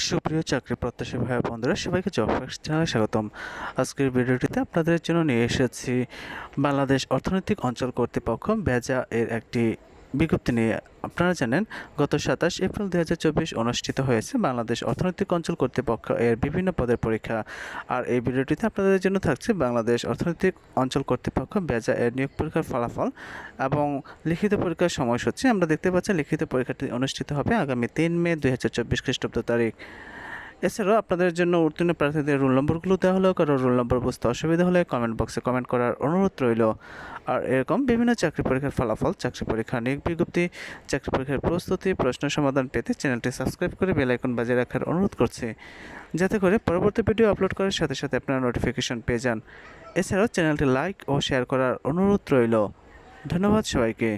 সুপ্রিয় চাকরি প্রত্যাশী ভাই বন্ধুরা সবাইকে জব ফ্যাক্স চ্যানেলে স্বাগতম। আজকের ভিডিওটিতে আপনাদের জন্য নিয়ে এসেছি বাংলাদেশ অর্থনৈতিক অঞ্চল কর্তৃপক্ষ বেজা এর একটি বিজ্ঞপ্তি নিয়ে আপনারা জানেন, গত সাতাশ এপ্রিল দু হাজার চব্বিশ অনুষ্ঠিত হয়েছে বাংলাদেশ অর্থনৈতিক অঞ্চল কর্তৃপক্ষ এর বিভিন্ন পদের পরীক্ষা। আর এই ভিডিওটিতে আপনাদের জন্য থাকছে বাংলাদেশ অর্থনৈতিক অঞ্চল কর্তৃপক্ষ বেজা এর নিয়োগ পরীক্ষার ফলাফল এবং লিখিত পরীক্ষার সময়সূচি। আমরা দেখতে পাচ্ছি লিখিত পরীক্ষাটি অনুষ্ঠিত হবে আগামী তিন মে দুই হাজার চব্বিশ খ্রিস্টাব্দ তারিখ। এছাড়াও আপনাদের জন্য উত্তীর্ণ প্রার্থীদের রোল নম্বরগুলো দেওয়া হলো, কারও রোল নম্বর বুঝতে অসুবিধা হলে কমেন্ট বক্সে কমেন্ট করার অনুরোধ রইল। আর এরকম বিভিন্ন চাকরি পরীক্ষার ফলাফল, চাকরি পরীক্ষা নিয়োগ বিজ্ঞপ্তি, চাকরি পরীক্ষার প্রস্তুতি, প্রশ্ন সমাধান পেতে চ্যানেলটি সাবস্ক্রাইব করে বেল আইকন বাজিয়ে রাখার অনুরোধ করছি। যাতে করে পরবর্তী ভিডিও আপলোড করার সাথে সাথে আপনারা নোটিফিকেশন পেয়ে যান। এছাড়াও চ্যানেলটি লাইক ও শেয়ার করার অনুরোধ রইল। ধন্যবাদ সবাইকে।